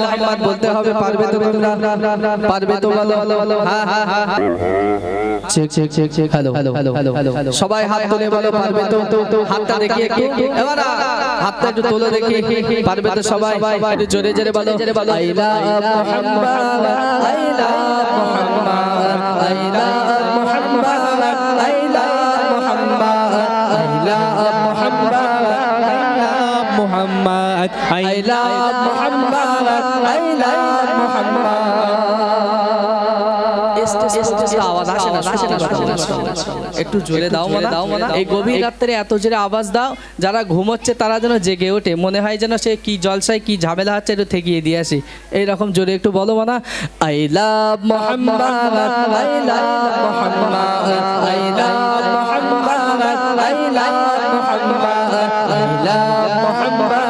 মোহাম্মদ বলতে হবে পারবে তো তোমরা? পারবে তো বলো? হ্যাঁ হ্যাঁ হ্যাঁ check check check check hello hello hello hello সবাই হাত তুলে বলো পারবে তো? তো হাতটা দেখি একটু এবার হাতটা একটু তোলো দেখি। পারবে তো সবাই? একটু জোরে জোরে বলো। I love Muhammad I love Muhammad I love Muhammad I love Muhammad I love Muhammad. Muhammad I love Muhammad. I love Muhammad. একটু জোরে দাও মনে। দাও মনে। এই গভীর রাত্রে এত জোরে আওয়াজ দাও যারা ঘুমোচ্ছে তারা যেন জেগে ওঠে। মনে হয় যেন সে কি জলসায় কি ঝামেলা হচ্ছে একটু ঠেকিয়ে দিয়ে আসি। এইরকম জোরে একটু বলো মানা। I love Muhammad I love Muhammad I love Muhammad I love Muhammad I love Muhammad.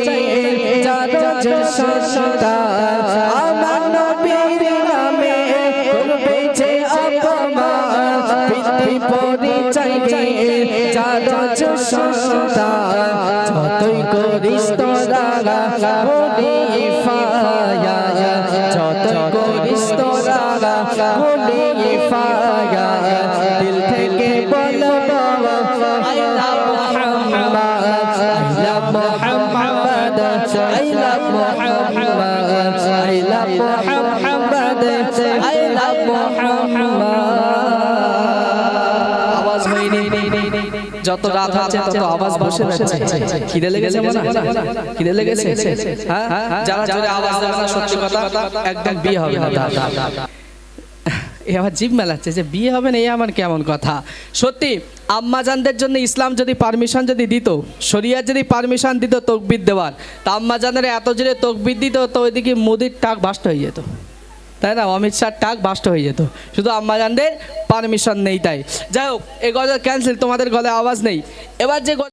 যে সন্তান আমার নবীর নামে করবে যে অপমান। পিতৃ পরিচয় যারা সন্তান যতই করিস তোরা বলি ফায়া যতই করিস তোরা বলি ফায়া দিল থেকে বলব I love Muhammad I love যত রাত হচ্ছে তত আওয়াজ বসে যাচ্ছে। খিদে লেগেছে মনে হয়? খিদে লেগেছে? হ্যাঁ যারা জোরে আওয়াজ দেবে না সত্যি কথা, একদম বিয়ে হবে না। এ আবার জিভ মেলাচ্ছে যে বিয়ে হবে না এই আমার কেমন কথা। সত্যি আম্মাজানদের জন্য ইসলাম যদি পারমিশন যদি দিত শরিয়া যদি পারমিশন দিত তকবির দেওয়ার, তা আম্মাজানের এত জোরে তকবির দিত, তো ওইদিকে মোদির টাক বাস্ট হয়ে যেত। তাই না? অমিত শাহ টাক বাস্ট হয়ে যেত। শুধু আম্মাজানদের পারমিশন নেই তাই। যাই হোক এ গজল ক্যান্সেল তোমাদের গলায় আওয়াজ নেই। এবার যে